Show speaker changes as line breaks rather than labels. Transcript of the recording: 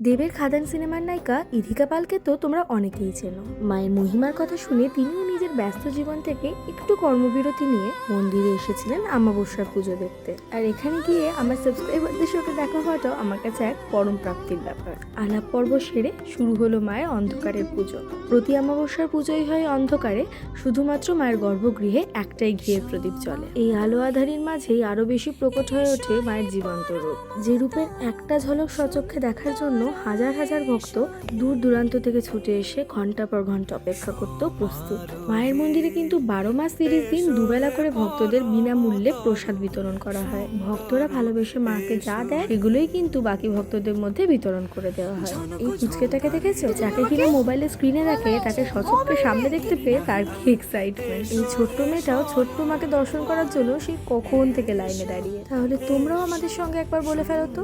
দেবের খাদান সিনেমার নায়িকা ইধিকা পালকে তো তোমরা অনেকেই চেনো। মায়ের মহিমার কথা শুনে তিনিও নিজের ব্যস্ত জীবন থেকে একটু কর্মবিরতি নিয়ে মন্দিরে এসেছিলেন আমাবস্যার পুজো দেখতে। আর এখানে গিয়ে আমার সাবস্ক্রাইবারদের সাথে দেখা হওয়াটাও আমার কাছে এক পরম প্রাপ্তির ব্যাপার। আলাপ পর্ব সেরে শুরু হলো মায়ের অন্ধকারের পুজো। প্রতি অমাবস্যার পুজোই হয় অন্ধকারে, শুধুমাত্র মায়ের গর্ভগৃহে একটাই ঘিয়ের প্রদীপ চলে এই আলো আধারির মাঝেই আরও বেশি প্রকট হয়ে ওঠে মায়ের জীবন্ত রূপ। যে রূপের একটা ঝলক সচক্ষে দেখার জন্য হাজার হাজার ভক্ত দূর দূরান্ত থেকে ছুটে এসে ঘণ্টা পর ঘণ্টা অপেক্ষা করতেও প্রস্তুত। মায়ের মন্দিরে কিন্তু বারো মাস তিরিশ দিন দুবেলা করে ভক্তদের বিনামূল্যে প্রসাদ বিতরণ করা হয়। ভক্তরা ভালোবেসে মাকে যা দেয় এগুলোই কিন্তু বাকি ভক্তদের মধ্যে বিতরণ করে দেওয়া হয়। এই পুচকেটাকে দেখেছ? যাকে কিনা মোবাইলে স্ক্রিনে রাখে তাকে সচক্ষে সামনে দেখতে পেয়ে তার কি এক্সাইটমেন্ট এই ছোট্ট মেয়েটাও ছোট্ট মাকে দর্শন করার জন্য সেই কখন থেকে লাইনে দাঁড়িয়ে? তাহলে তোমরাও আমাদের সঙ্গে একবার বলে ফেলো তো।